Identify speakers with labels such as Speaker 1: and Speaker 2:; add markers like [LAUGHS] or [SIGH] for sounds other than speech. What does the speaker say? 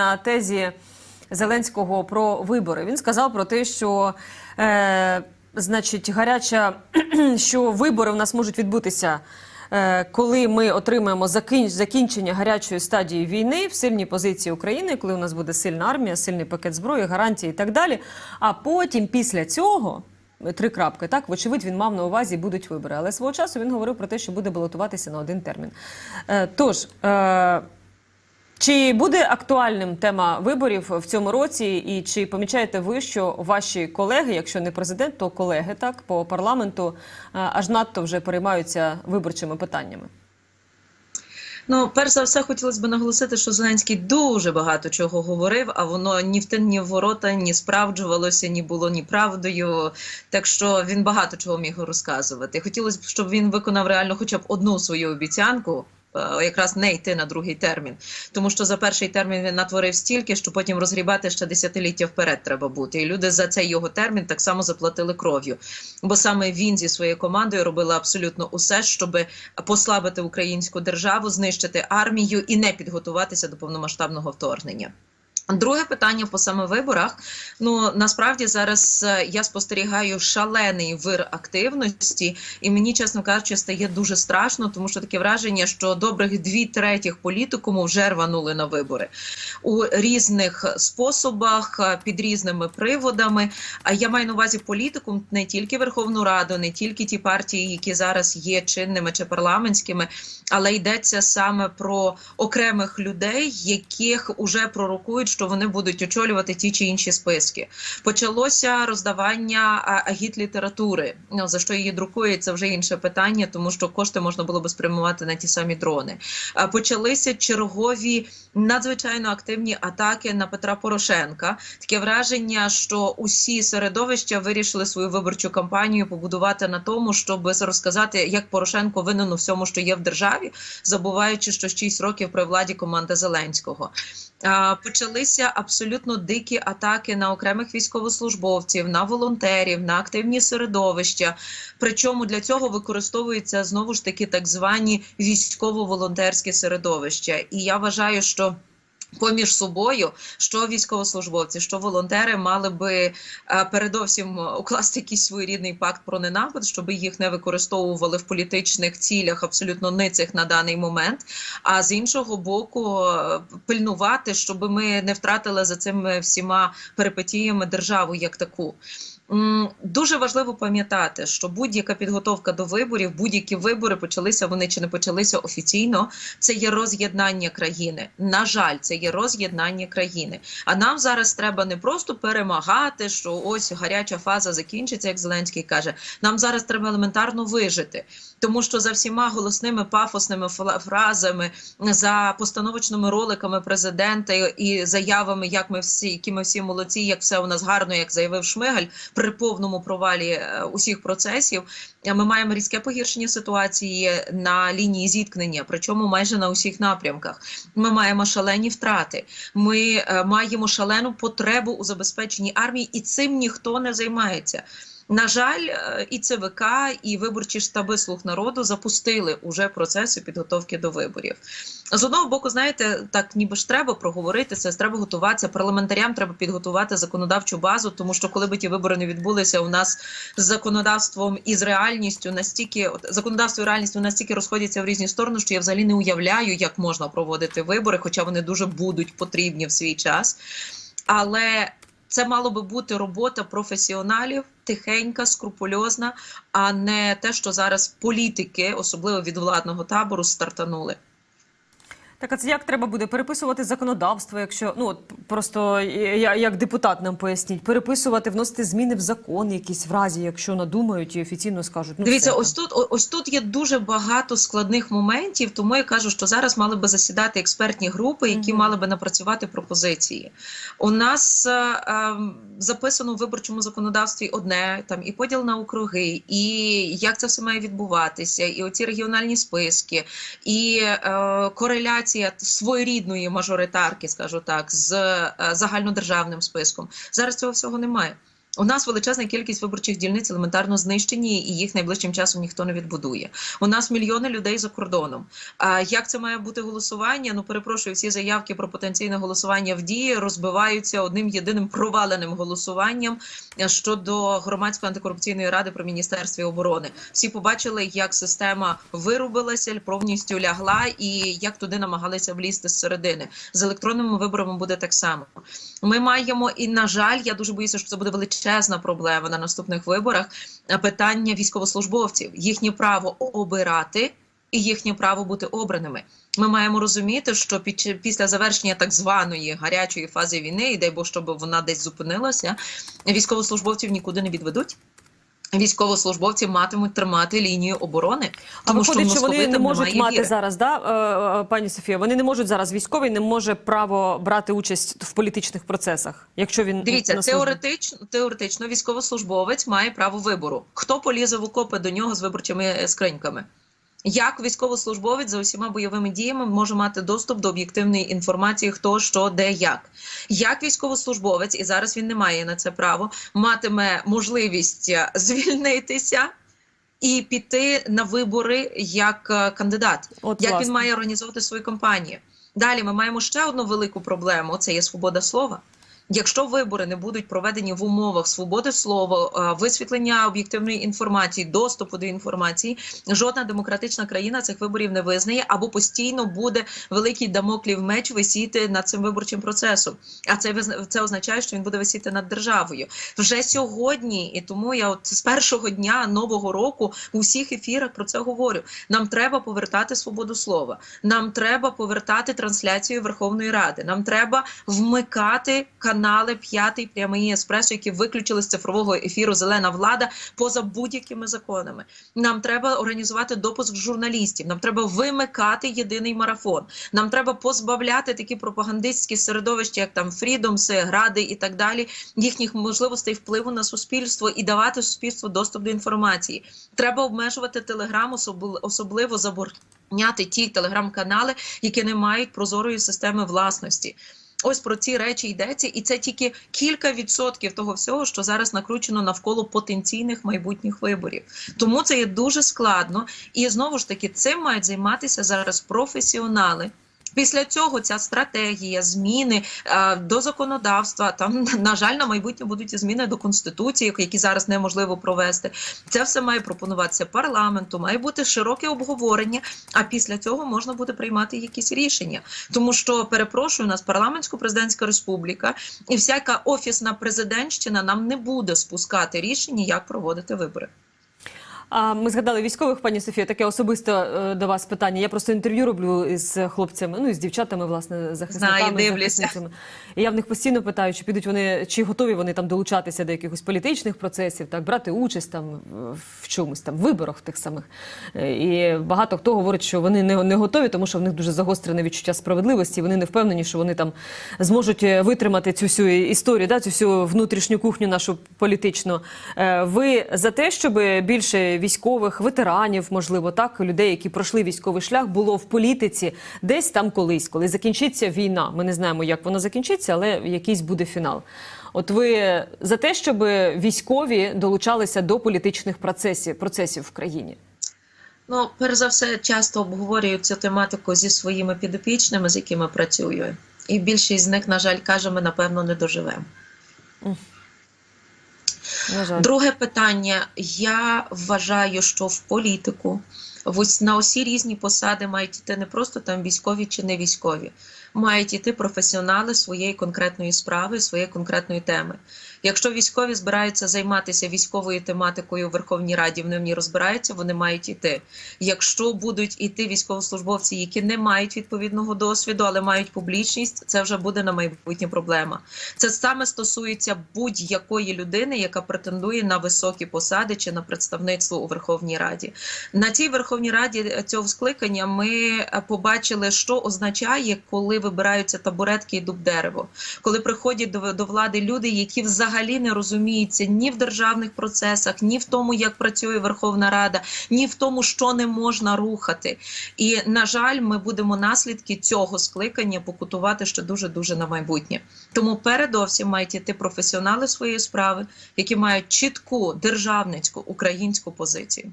Speaker 1: на тезі Зеленського про вибори. Він сказав про те, що е, значить гаряча, [CLEARS THROAT] що вибори в нас можуть відбутися. е, Коли ми отримаємо закін- закінчення гарячої стадії війни в сильній позиції України, коли у нас буде сильна армія, сильний пакет зброї, гарантії і так далі. А потім, після цього, три крапки, так вочевидь, він мав на увазі будуть вибори. Але свого часу він говорив про те, що буде балотуватися на один термін. Е, Тож. е, чи буде актуальним тема виборів в цьому році, і чи помічаєте ви, що ваші колеги, якщо не президент, то колеги так по парламенту е, аж надто вже переймаються виборчими питаннями?
Speaker 2: Ну, перш за все, хотілося б наголосити, що Зеленський дуже багато чого говорив, а воно ні в тин, ні в ворота не справджувалося, ні було ні правдою. Так що він багато чого міг розказувати. Хотілося б, щоб він виконав реально хоча б одну свою обіцянку. Е, Якраз не йти на другий термін, тому що за перший термін він натворив стільки, що потім розгрібати ще десятиліття вперед треба бути. І люди за цей його термін так само заплатили кров'ю. Бо саме він зі своєю командою робила абсолютно усе, щоб послабити українську державу, знищити армію і не підготуватися до повномасштабного вторгнення. Друге питання по саме виборах. Ну насправді зараз е, я спостерігаю шалений вир активності, і мені, чесно кажучи, стає дуже страшно, тому що таке враження, що добрих дві третіх політикуму вже рванули на вибори у різних способах, е, під різними приводами. А я маю на увазі політикум не тільки Верховну Раду, не тільки ті партії, які зараз є чинними чи парламентськими, але йдеться саме про окремих людей, яких уже пророкують, що вони будуть очолювати ті чи інші списки. Почалося роздавання агіт-літератури. Ну за що її друкують, це вже інше питання, тому що кошти можна було би спрямувати на ті самі дрони. Почалися чергові надзвичайно активні атаки на Петра Порошенка. Таке враження, що усі середовища вирішили свою виборчу кампанію побудувати на тому, щоб розказати, як Порошенко винен у всьому, що є в державі, забуваючи, що 6 років при владі команда Зеленського. Почалися абсолютно дикі атаки на окремих військовослужбовців, на волонтерів, на активні середовища. Причому для цього використовуються знову ж таки так звані військово-волонтерські середовища. І я вважаю, що Поміж собою, що військовослужбовці, що волонтери мали би е, передовсім укласти якийсь своєрідний пакт про ненапад, щоб їх не використовували в політичних цілях абсолютно ницих на даний момент. А з іншого боку, е, пильнувати, щоб ми не втратили за цими всіма перипетіями державу як таку. Дуже важливо пам'ятати, що будь-яка підготовка до виборів, будь-які вибори почалися вони чи не почалися офіційно. Це є роз'єднання країни. На жаль, це є роз'єднання країни. А нам зараз треба не просто перемагати, що ось гаряча фаза закінчиться, як Зеленський каже. Нам зараз треба елементарно вижити, тому що за всіма голосними пафосними фразами, за постановочними роликами президента і заявами, як ми всі, які ми всі молодці, як все у нас гарно, як заявив Шмигаль при повному провалі е, усіх процесів. е, Ми маємо різке погіршення ситуації на лінії зіткнення, причому майже на усіх напрямках. Ми маємо шалені втрати. Ми е, маємо шалену потребу у забезпеченні армії, і цим ніхто не займається. На жаль, е, і ЦВК, і виборчі штаби слуг народу запустили уже процеси підготовки до виборів. З одного боку, знаєте, так ніби ж треба проговорити це, треба готуватися. Парламентарям треба підготувати законодавчу базу, тому що коли би ті вибори не відбулися, у нас з законодавством і з реальністю настільки законодавство і реальність вони настільки розходяться в різні сторони, що я взагалі не уявляю, як можна проводити вибори, хоча вони дуже будуть потрібні в свій час. Але це мало би бути робота професіоналів, тихенька, скрупульозна, а не те, що зараз політики, особливо від владного табору, стартанули.
Speaker 1: Так, а це як треба буде переписувати законодавство, якщо ну от просто я як депутат нам поясніть, переписувати, вносити зміни в закон, якісь в разі, якщо надумають і офіційно скажуть. Ну
Speaker 2: Дивіться,
Speaker 1: все,
Speaker 2: ось тут ось тут є дуже багато складних моментів. Тому я кажу, що зараз мали би засідати експертні групи, які
Speaker 1: Мгм.
Speaker 2: мали би напрацювати пропозиції. У нас е, е, записано в виборчому законодавстві одне там і поділ на округи, і як це все має відбуватися, і оці регіональні списки, і е, кореляція своєрідної мажоритарки, скажу так, з е, загальнодержавним списком. Зараз цього всього немає. У нас величезна кількість виборчих дільниць елементарно знищені, і їх найближчим часом ніхто не відбудує. У нас мільйони людей за кордоном. А як це має бути голосування? Ну перепрошую, всі заявки про потенційне голосування в дії розбиваються одним єдиним проваленим голосуванням щодо громадської антикорупційної ради при міністерстві оборони. Всі побачили, як система вирубилася, повністю лягла, і як туди намагалися влізти з середини. З електронними виборами буде так само. Ми маємо і на жаль, я дуже боюся, що це буде величезна проблема на наступних виборах. е, Питання військовослужбовців, їхнє право обирати і їхнє право бути обраними. Ми маємо розуміти, що під після завершення так званої гарячої фази війни, і дай Бог, щоб вона десь зупинилася, військовослужбовців нікуди не відведуть. Військовослужбовці матимуть тримати лінію оборони,
Speaker 1: А
Speaker 2: тому
Speaker 1: виходить,
Speaker 2: що,
Speaker 1: вони не можуть мати
Speaker 2: віри.
Speaker 1: зараз, да, е, е, пані Софія, вони не можуть зараз військовий не може право брати участь в політичних процесах, якщо він
Speaker 2: Дивіться, теоретично, теоретично військовослужбовець має право вибору. Хто полізе в окопи до нього з виборчими скриньками? Як військовослужбовець за усіма бойовими діями може мати доступ до об'єктивної інформації, хто що, де, як? Як військовослужбовець, і зараз він не має на це право, матиме можливість е, звільнитися і піти на вибори як е, кандидат?
Speaker 1: От,
Speaker 2: як
Speaker 1: власне.
Speaker 2: він має організовувати свою кампанію? Далі ми маємо ще одну велику проблему: це є свобода слова. Якщо вибори не будуть проведені в умовах свободи слова, висвітлення об'єктивної інформації, доступу до інформації, жодна демократична країна цих виборів не визнає або постійно буде великий дамоклів меч висіти над цим виборчим процесом. А це це означає, що він буде висіти над державою вже сьогодні. І тому я от з першого дня нового року у всіх ефірах про це говорю. Нам треба повертати свободу слова. Нам треба повертати трансляцію Верховної Ради. Нам треба вмикати канали п'ятий прямий еспресо, які виключили з цифрового ефіру Зелена влада поза будь-якими законами. Нам треба організувати допуск журналістів. Нам треба вимикати єдиний марафон. Нам треба позбавляти такі пропагандистські середовища, як там Фрідомси, Гради і так далі, їхніх можливостей впливу на суспільство і давати суспільству доступ до інформації. Треба обмежувати телеграм, особливо забороняти ті телеграм-канали, які не мають прозорої системи власності. Ось про ці речі йдеться, і це тільки кілька відсотків того всього, що зараз накручено навколо потенційних майбутніх виборів. Тому це є дуже складно, і знову ж таки цим мають займатися зараз професіонали. Після цього ця стратегія, зміни е, до законодавства, там [LAUGHS] на жаль, на майбутнє будуть і зміни до конституції, які зараз неможливо провести. Це все має пропонуватися парламенту, має бути широке обговорення. А після цього можна буде приймати якісь рішення. Тому що перепрошую, у нас парламентсько-президентська республіка, і всяка офісна президентщина нам не буде спускати рішення, як проводити вибори.
Speaker 1: А ми згадали військових, пані Софія, таке особисто е, до вас питання. Я просто інтерв'ю роблю із хлопцями, ну і з дівчатами, власне, захисниками,
Speaker 2: Знаю, дивлюся.
Speaker 1: захисницями. І я в них постійно питаю, чи підуть вони, чи готові вони там долучатися до якихось політичних процесів, так брати участь там в чомусь там в виборах тих самих. Е, І багато хто говорить, що вони не, не готові, тому що в них дуже загострене відчуття справедливості. Вони не впевнені, що вони там зможуть е, витримати цю всю історію, да, цю всю внутрішню кухню нашу політичну. Ви за те, щоб більше військових ветеранів, можливо, так людей, які пройшли військовий шлях, було в політиці десь там колись, коли закінчиться війна. Ми не знаємо, як вона закінчиться, але якийсь буде фінал. От ви за те, щоб військові долучалися до політичних процесів процесів в країні?
Speaker 2: Ну, перш за все, часто обговорюю цю тематику зі своїми підопічними, з якими працюю. І більшість з них, на жаль, каже, ми напевно не доживемо. Друге питання. Я вважаю, що в політику на усі різні посади мають йти не просто там військові чи не військові, мають йти професіонали своєї конкретної справи, своєї конкретної теми. Якщо військові збираються займатися військовою тематикою у Верховній Раді, вони в ній розбираються, вони мають йти. Якщо будуть іти військовослужбовці, які не мають відповідного досвіду, але мають публічність, це вже буде на майбутнє проблема. Це саме стосується будь-якої людини, яка претендує на високі посади чи на представництво у Верховній Раді. На цій Верховній Раді цього скликання ми е, побачили, що означає, коли вибираються табуретки і дуб дерево, коли приходять до, до влади люди, які взагалі не розуміються ні в державних процесах, ні в тому, як працює Верховна Рада, ні в тому, що не можна рухати. І на жаль, ми будемо наслідки цього скликання покутувати ще дуже дуже на майбутнє. Тому передовсім мають іти професіонали своєї справи, які мають чітку державницьку українську позицію.